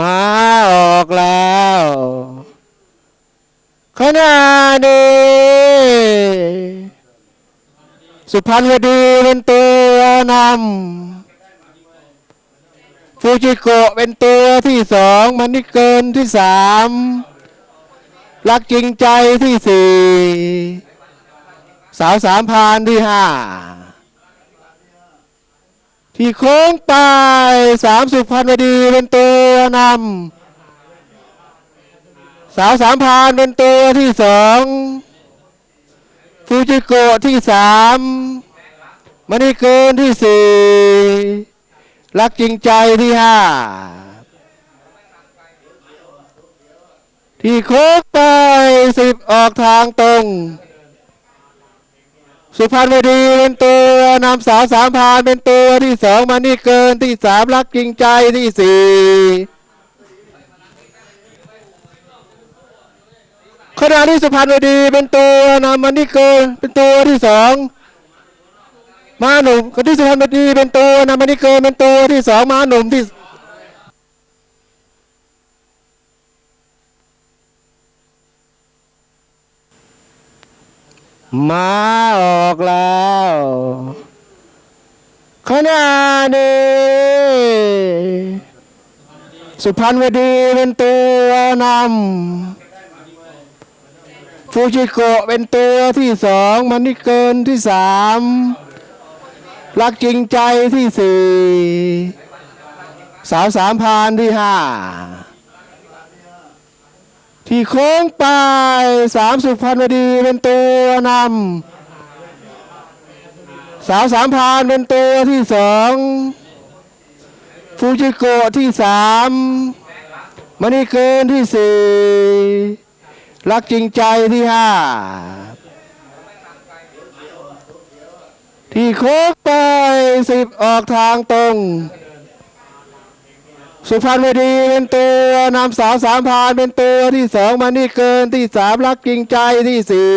มาออกแล้วขณะนี้สุพรรณวดีเป็นตัวนำฟูจิโกะเป็นตัวที่สองมันนี่เกินที่สามรักจริงใจที่สี่สาวสามพานที่ห้า ที่โค้งปสามสุพรรณวดีเป็นตัวนำสาวสามพานเป็นตัวที่สองฟูจิโกะที่สามมันดีเกินที่สี่รักจริงใจที่ห้าที่โค้งปสิบออกทางตรง สุพรรณวดีเป็นตัวนำสาวสามพานเป็นตัวที่สองมานี่เกินที่สามรักจริงใจที่สี่ขณะที่สุพรรณวดีเป็นตัวนำมานี่เกินเป็นตัวที่สองมาหนุ่มคนที่สุพรรณวดีเป็นตัวนำมานี่เกินเป็นตัวที่สองมาหนุ่มที่ มาออกแล้วขณะนี้สุพรรณวดีเป็นตัวนำฟูจิโกะเป็นตัวที่สองมันนี่เกินที่สามรักจริงใจที่สี่สาวสามพานที่ห้า ที่โค้งไปสามสุพรรณวดีเป็นตัวนำสาวสามพานเป็นตัวที่สองฟูจิโกะที่สามมันนี่เกินที่สี่รักจริงใจที่ห้าที่โค้งไปสิบออกทางตรง สุพรรณวดีเป็นตัวนำสาวสามพานเป็นตัวที่สองมานี่เกินที่สามรักจริงใจที่สี่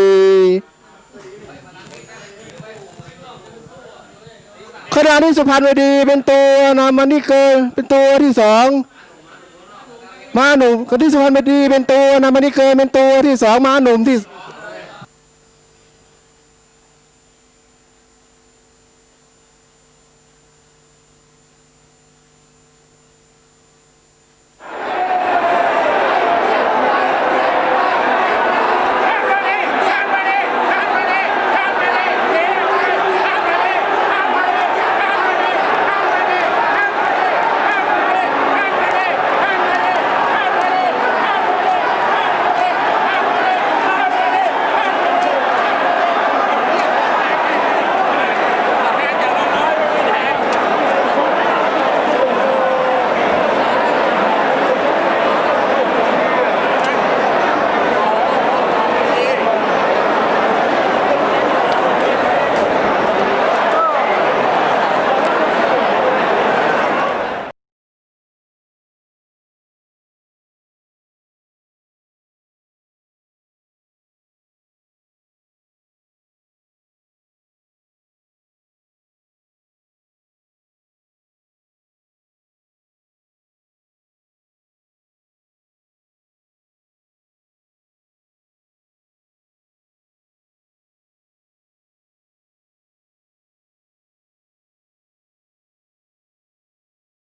ขณะที่สุพรรณวดีเป็นตัวนำมานี่เกินเป็นตัวที่สองมาหนุ่มคนที่สุพรรณวดีเป็นตัวนำมานี่เกินเป็นตัวที่สองมาหนุ่มที่